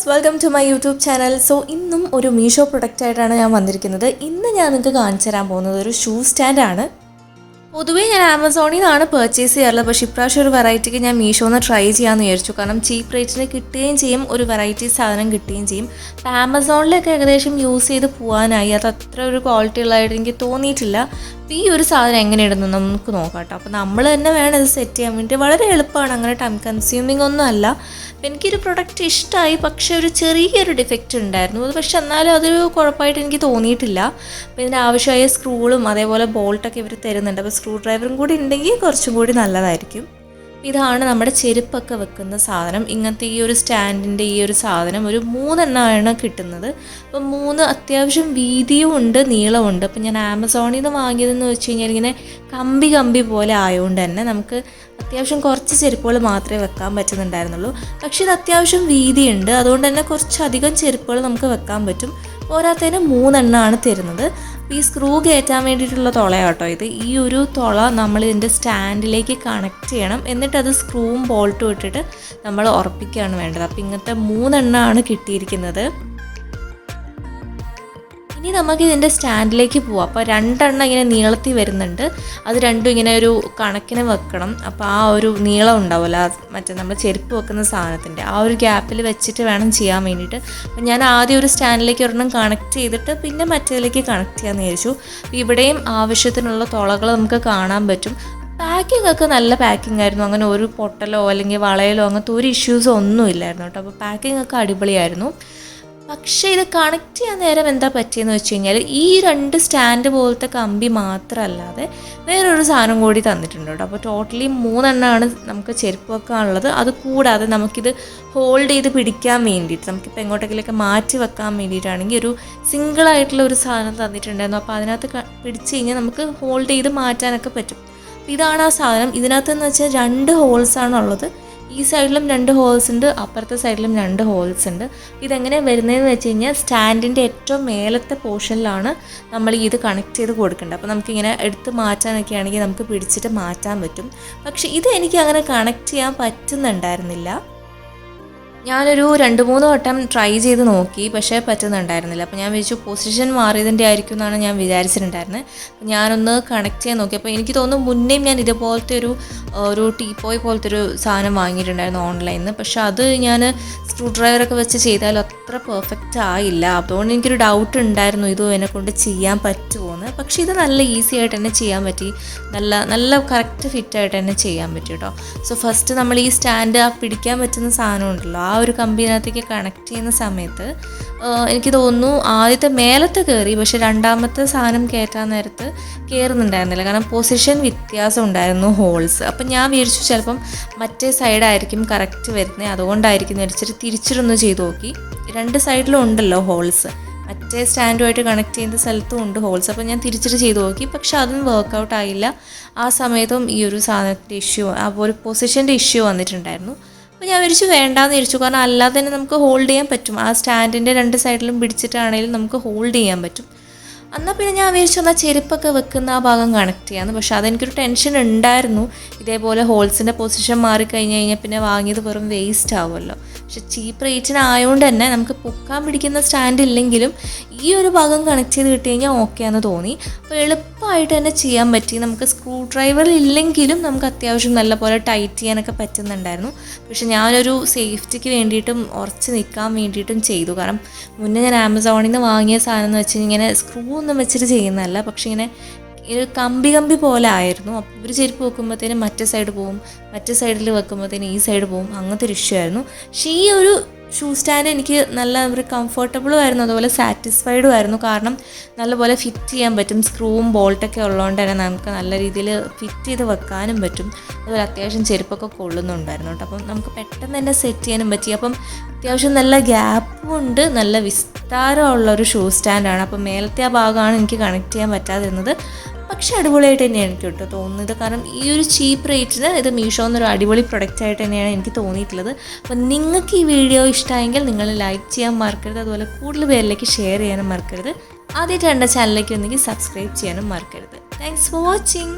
Viewers welcome to my YouTube channel so ഇന്നും ഒരു മീഷോ പ്രൊഡക്റ്റായിട്ടാണ് ഞാൻ വന്നിരിക്കുന്നത്. ഇന്ന് ഞാൻ നിങ്ങൾക്ക് കാണിച്ചു തരാൻ പോകുന്നത് ഒരു ഷൂ സ്റ്റാൻഡാണ് പൊതുവേ ഞാൻ ആമസോണിൽ നിന്നാണ് പർച്ചേസ് ചെയ്യാറുള്ളത്. പക്ഷേ ഇപ്രാവശ്യം ഒരു വെറൈറ്റിക്ക് ഞാൻ മീഷോന്ന് ട്രൈ ചെയ്യാമെന്ന് വിചാരിച്ചു. കാരണം ചീപ്പ് റേറ്റിന് കിട്ടുകയും ചെയ്യും ഒരു വെറൈറ്റി സാധനം കിട്ടുകയും ചെയ്യും. അപ്പോൾ ആമസോണിലൊക്കെ ഏകദേശം യൂസ് ചെയ്ത് പോകാനായി അത് അത്ര ഒരു ക്വാളിറ്റി ഉള്ളതായിട്ട് എനിക്ക് തോന്നിയിട്ടില്ല. ഈ ഒരു സാധനം എങ്ങനെ ഇടുന്നു നമുക്ക് നോക്കാം കേട്ടോ. അപ്പോൾ നമ്മൾ തന്നെ വേണം ഇത് സെറ്റ് ചെയ്യാൻ വേണ്ടി. വളരെ എളുപ്പമാണ്. അങ്ങനെ ടൈം കൺസ്യൂമിംഗ് ഒന്നും അല്ല. എനിക്കൊരു പ്രൊഡക്റ്റ് ഇഷ്ടമായി പക്ഷേ ഒരു ചെറിയൊരു ഡിഫക്റ്റ് ഉണ്ടായിരുന്നു. അത് പക്ഷെ എന്നാലും അതൊരു കുഴപ്പമായിട്ട് എനിക്ക് തോന്നിയിട്ടില്ല. അപ്പോൾ ഇതിന് ആവശ്യമായ സ്ക്രൂളും അതേപോലെ ബോൾട്ടൊക്കെ ഇവർ തരുന്നുണ്ട്. അപ്പോൾ സ്ക്രൂ ഡ്രൈവറും കൂടി ഉണ്ടെങ്കിൽ കുറച്ചും കൂടി നല്ലതായിരിക്കും. ഇതാണ് നമ്മുടെ ചെരുപ്പൊക്കെ വെക്കുന്ന സാധനം. ഇങ്ങനത്തെ ഈ ഒരു സ്റ്റാൻഡിന്റെ ഈ ഒരു സാധനം ഒരു മൂന്നെണ്ണമാണ് കിട്ടുന്നത്. അപ്പം മൂന്ന് അത്യാവശ്യം വീതിയും ഉണ്ട് നീളമുണ്ട് അപ്പം ഞാൻ ആമസോണിൽ നിന്ന് വാങ്ങിയതെന്ന് വെച്ച് കഴിഞ്ഞാൽ ഇങ്ങനെ കമ്പി കമ്പി പോലെ ആയതുകൊണ്ട് തന്നെ നമുക്ക് അത്യാവശ്യം കുറച്ച് ചെരുപ്പുകൾ മാത്രമേ വെക്കാൻ പറ്റുന്നുണ്ടായിരുന്നുള്ളൂ. പക്ഷേ ഇത് അത്യാവശ്യം വീതിയുണ്ട്. അതുകൊണ്ട് തന്നെ കുറച്ചധികം ചെരുപ്പുകൾ നമുക്ക് വെക്കാൻ പറ്റും. പോരാത്തതിന് മൂന്നെണ്ണമാണ് തരുന്നത്. അപ്പോൾ ഈ സ്ക്രൂ കയറ്റാൻ വേണ്ടിയിട്ടുള്ള തുളയാട്ടോ ഇത്. ഈ ഒരു തുള നമ്മൾ ഇതിന്റെ സ്റ്റാൻഡിലേക്ക് കണക്ട് ചെയ്യണം. എന്നിട്ട് അത് സ്ക്രൂവും ബോൾട്ടും ഇട്ടിട്ട് നമ്മൾ ഉറപ്പിക്കുകയാണ് വേണ്ടത്. അപ്പോൾ ഇങ്ങനത്തെ മൂന്നെണ്ണമാണ് കിട്ടിയിരിക്കുന്നത്. ഇനി നമുക്ക് ഇതിന്റെ സ്റ്റാൻഡിലേക്ക് പോവാം. അപ്പോൾ രണ്ടെണ്ണം ഇങ്ങനെ നീളത്തിൽ വരുന്നുണ്ട്. അത് രണ്ടും ഇങ്ങനെ ഒരു കണക്കിന് വെക്കണം. അപ്പോൾ ആ ഒരു നീളം ഉണ്ടാവില്ല മറ്റേ നമ്മൾ ചെരുപ്പ് വെക്കുന്ന സാധനത്തിന്റെ ആ ഒരു ഗ്യാപ്പിൽ വെച്ചിട്ട് വേണം ചെയ്യാൻ വേണ്ടിയിട്ട്. അപ്പോൾ ഞാൻ ആദ്യം ഒരു സ്റ്റാൻഡിലേക്ക് ഒരെണ്ണം കണക്ട് ചെയ്തിട്ട് പിന്നെ മറ്റേതിലേക്ക് കണക്ട് ചെയ്യാമെന്ന് വിചാരിച്ചു. ഇവിടെയും ആവശ്യത്തിനുള്ള തുളകൾ നമുക്ക് കാണാൻ പറ്റും. പാക്കിംഗ് ഒക്കെ നല്ല പാക്കിംഗ് ആയിരുന്നു. അങ്ങനെ ഒരു പൊട്ടലോ അല്ലെങ്കിൽ വളയലോ അങ്ങനത്തെ ഒരു ഇഷ്യൂസോ ഒന്നും ഇല്ലായിരുന്നു കേട്ടോ. അപ്പോൾ പാക്കിംഗ് ഒക്കെ അടിപൊളിയായിരുന്നു. പക്ഷേ ഇത് കണക്ട് ചെയ്യാൻ നേരം എന്താ പറ്റിയെന്ന് വെച്ച് കഴിഞ്ഞാൽ ഈ രണ്ട് സ്റ്റാൻഡ് പോലത്തെ കമ്പി മാത്രമല്ലാതെ വേറൊരു സാധനം കൂടി തന്നിട്ടുണ്ട് കേട്ടോ. അപ്പോൾ ടോട്ടലി മൂന്നെണ്ണമാണ് നമുക്ക് ചെരുപ്പ് വെക്കാനുള്ളത്. അത് കൂടാതെ നമുക്കിത് ഹോൾഡ് ചെയ്ത് പിടിക്കാൻ വേണ്ടിയിട്ട് നമുക്കിപ്പോൾ എങ്ങോട്ടെങ്കിലൊക്കെ മാറ്റി വെക്കാൻ വേണ്ടിയിട്ടാണെങ്കിൽ ഒരു സിംഗിൾ ആയിട്ടുള്ള ഒരു സാധനം തന്നിട്ടുണ്ടായിരുന്നു. അപ്പോൾ അതിനകത്ത് പിടിച്ച് കഴിഞ്ഞാൽ നമുക്ക് ഹോൾഡ് ചെയ്ത് മാറ്റാനൊക്കെ പറ്റും. ഇതാണ് ആ സാധനം. ഇതിനകത്തെന്ന് വെച്ചാൽ രണ്ട് ഹോൾസാണ് ഉള്ളത് ഈ സൈഡിലും രണ്ട് ഹോൾസ് ഉണ്ട് അപ്പുറത്തെ സൈഡിലും രണ്ട് ഹോൾസ് ഉണ്ട്. ഇതെങ്ങനെ വരുന്നതെന്ന് വെച്ച് കഴിഞ്ഞാൽ സ്റ്റാൻഡിന്റെ ഏറ്റവും മേലത്തെ പോർഷനിലാണ് നമ്മൾ ഇത് കണക്ട് ചെയ്ത് കൊടുക്കേണ്ടത്. അപ്പോൾ നമുക്കിങ്ങനെ എടുത്ത് മാറ്റാനൊക്കെ ആണെങ്കിൽ നമുക്ക് പിടിച്ചിട്ട് മാറ്റാൻ പറ്റും. പക്ഷേ ഇത് എനിക്ക് അങ്ങനെ കണക്ട് ചെയ്യാൻ പറ്റുന്നുണ്ടായിരുന്നില്ല. ഞാനൊരു രണ്ട് മൂന്ന് വട്ടം ട്രൈ ചെയ്ത് നോക്കി പക്ഷേ പറ്റുന്നുണ്ടായിരുന്നില്ല. അപ്പോൾ ഞാൻ വിചാരിച്ചു പൊസിഷൻ മാറിയതിന്റെ ആയിരിക്കും എന്നാണ് ഞാൻ വിചാരിച്ചിട്ടുണ്ടായിരുന്നത് ഞാനൊന്ന് കണക്ട് ചെയ്യാൻ നോക്കി. അപ്പോൾ എനിക്ക് തോന്നുന്നു മുന്നേയും ഞാൻ ഇതുപോലത്തെ ഒരു ഒരു ടീപ്പോയ് പോലത്തെ ഒരു സാധനം വാങ്ങിയിട്ടുണ്ടായിരുന്നു ഓൺലൈനിൽ നിന്ന് പക്ഷേ അത് ഞാൻ സ്ക്രൂ ഡ്രൈവറൊക്കെ വെച്ച് ചെയ്താൽ അത്ര പെർഫെക്റ്റ് ആയില്ല. അതുകൊണ്ട് എനിക്കൊരു ഡൗട്ട് ഉണ്ടായിരുന്നു ഇത് എന്നെ കൊണ്ട് ചെയ്യാൻ പറ്റുമോ എന്ന്. പക്ഷേ ഇത് നല്ല ഈസി ആയിട്ട് തന്നെ ചെയ്യാൻ പറ്റി. നല്ല നല്ല കറക്റ്റ് ഫിറ്റായിട്ട് തന്നെ ചെയ്യാൻ പറ്റി കേട്ടോ. സോ ഫസ്റ്റ് നമ്മൾ ഈ സ്റ്റാൻഡ് ആ പിടിക്കാൻ പറ്റുന്ന സാധനം ഉണ്ടല്ലോ ആ ഒരു കമ്പിനകത്തേക്ക് കണക്ട് ചെയ്യുന്ന സമയത്ത് എനിക്ക് തോന്നുന്നു ആദ്യത്തെ മേലത്തെ കയറി പക്ഷെ രണ്ടാമത്തെ സാധനം കയറ്റാൻ നേരത്ത് കയറുന്നുണ്ടായിരുന്നില്ല കാരണം പൊസിഷൻ വ്യത്യാസം ഉണ്ടായിരുന്നു ഹോൾസ് അപ്പം ഞാൻ വിചാരിച്ചു ചിലപ്പം മറ്റേ സൈഡായിരിക്കും കറക്റ്റ് വരുന്നത് അതുകൊണ്ടായിരിക്കും വിചാരിച്ചിട്ട് തിരിച്ചിട്ടൊന്ന് ചെയ്ത് നോക്കി. രണ്ട് സൈഡിലും ഉണ്ടല്ലോ ഹോൾസ് മറ്റേ സ്റ്റാൻഡുമായിട്ട് കണക്ട് ചെയ്യുന്ന സ്ഥലത്തും ഉണ്ട് ഹോൾസ് അപ്പോൾ ഞാൻ തിരിച്ചിട്ട് ചെയ്ത് നോക്കി. പക്ഷെ അതൊന്നും വർക്കൗട്ട് ആയില്ല. ആ സമയത്തും ഈ ഒരു സാധനത്തിന്റെ ഇഷ്യൂ ആ ഒരു പൊസിഷന്റെ ഇഷ്യൂ വന്നിട്ടുണ്ടായിരുന്നു. അപ്പോൾ ഞാൻ വിരിച്ചു വേണ്ടാന്ന് വിരിച്ചു കാരണം അല്ലാതെ തന്നെ നമുക്ക് ഹോൾഡ് ചെയ്യാൻ പറ്റും. ആ സ്റ്റാൻഡിന്റെ രണ്ട് സൈഡിലും പിടിച്ചിട്ടാണെങ്കിലും നമുക്ക് ഹോൾഡ് ചെയ്യാൻ പറ്റും. എന്നാൽ പിന്നെ ഞാൻ വിചാരിച്ചു എന്നാൽ ചെരുപ്പൊക്കെ വെക്കുന്ന ആ ഭാഗം കണക്ട് ചെയ്യാമെന്ന് പക്ഷേ അതെനിക്കൊരു ടെൻഷൻ ഉണ്ടായിരുന്നു. ഇതേപോലെ ഹോൾസിന്റെ പൊസിഷൻ മാറിക്കഴിഞ്ഞ് കഴിഞ്ഞാൽ പിന്നെ വാങ്ങിയത് വെറും വേസ്റ്റ് ആവുമല്ലോ. പക്ഷെ ചീപ്പ് റേറ്റിനായതുകൊണ്ട് തന്നെ നമുക്ക് പൊക്കാൻ പിടിക്കുന്ന സ്റ്റാൻഡ് ഇല്ലെങ്കിലും ഈ ഒരു ഭാഗം കണക്ട് ചെയ്ത് കിട്ടി കഴിഞ്ഞാൽ ഓക്കെ ആണെന്ന് തോന്നി. അപ്പോൾ എളുപ്പമായിട്ട് തന്നെ ചെയ്യാൻ പറ്റി. നമുക്ക് സ്ക്രൂ ഡ്രൈവർ ഇല്ലെങ്കിലും നമുക്ക് അത്യാവശ്യം നല്ല പോലെ ടൈറ്റ് ചെയ്യാനൊക്കെ പറ്റുന്നുണ്ടായിരുന്നു. പക്ഷെ ഞാനൊരു സേഫ്റ്റിക്ക് വേണ്ടിയിട്ടും ഉറച്ച് നിൽക്കാൻ വേണ്ടിയിട്ടും ചെയ്തു. കാരണം മുന്നേ ഞാൻ ആമസോണിൽ നിന്ന് വാങ്ങിയ സാധനം എന്ന് വെച്ചാൽ ഇങ്ങനെ സ്ക്രൂ ഒന്നും വെച്ചിട്ട് ചെയ്യുന്നതല്ല. പക്ഷേ ഇങ്ങനെ ഒരു കമ്പി കമ്പി പോലെ ആയിരുന്നു. അപ്പോൾ ഒരു ചെരുപ്പ് വെക്കുമ്പോഴത്തേനും മറ്റേ സൈഡ് പോവും മറ്റേ സൈഡിൽ വെക്കുമ്പോഴത്തേനും ഈ സൈഡ് പോവും. അങ്ങനത്തെ ഒരു ഇഷ്യൂ ആയിരുന്നു. പക്ഷേ ഈ ഒരു ഷൂ സ്റ്റാൻഡ് എനിക്ക് നല്ല ഒരു കംഫർട്ടബിളും ആയിരുന്നു. അതുപോലെ സാറ്റിസ്ഫൈഡും ആയിരുന്നു. കാരണം നല്ലപോലെ ഫിറ്റ് ചെയ്യാൻ പറ്റും. സ്ക്രൂവും ബോൾട്ടൊക്കെ ഉള്ളതുകൊണ്ട് തന്നെ നമുക്ക് നല്ല രീതിയിൽ ഫിറ്റ് ചെയ്ത് വെക്കാനും പറ്റും. അതുപോലെ അത്യാവശ്യം ചെരുപ്പൊക്കെ കൊള്ളുന്നുണ്ടായിരുന്നു കേട്ടോ. അപ്പം നമുക്ക് പെട്ടെന്ന് തന്നെ സെറ്റ് ചെയ്യാനും പറ്റി. അപ്പം അത്യാവശ്യം നല്ല ഗ്യാപ്പും ഉണ്ട്. നല്ല വിസ്താരമുള്ള ഒരു ഷൂ സ്റ്റാൻഡാണ് അപ്പം മേലത്തെ ആ ഭാഗമാണ് എനിക്ക് കണക്ട് ചെയ്യാൻ പറ്റാതിരുന്നത്. പക്ഷെ അടിപൊളിയായിട്ട് തന്നെയാണ് എനിക്ക് കേട്ടോ തോന്നുന്നത്. കാരണം ഈ ഒരു ചീപ്പ് റേറ്റിന് ഇത് മീഷോ എന്നൊരു അടിപൊളി പ്രൊഡക്റ്റ് ആയിട്ട് തന്നെയാണ് എനിക്ക് തോന്നിയിട്ടുള്ളത്. അപ്പോൾ നിങ്ങൾക്ക് ഈ വീഡിയോ ഇഷ്ടമായെങ്കിൽ നിങ്ങൾ ലൈക്ക് ചെയ്യാൻ മറക്കരുത്. അതുപോലെ കൂടുതൽ പേരിലേക്ക് ഷെയർ ചെയ്യാനും മറക്കരുത്. ആദ്യമായിട്ട് എന്റെ ചാനലിലേക്ക് ഒന്നെങ്കിൽ സബ്സ്ക്രൈബ് ചെയ്യാനും മറക്കരുത്. Thanks for watching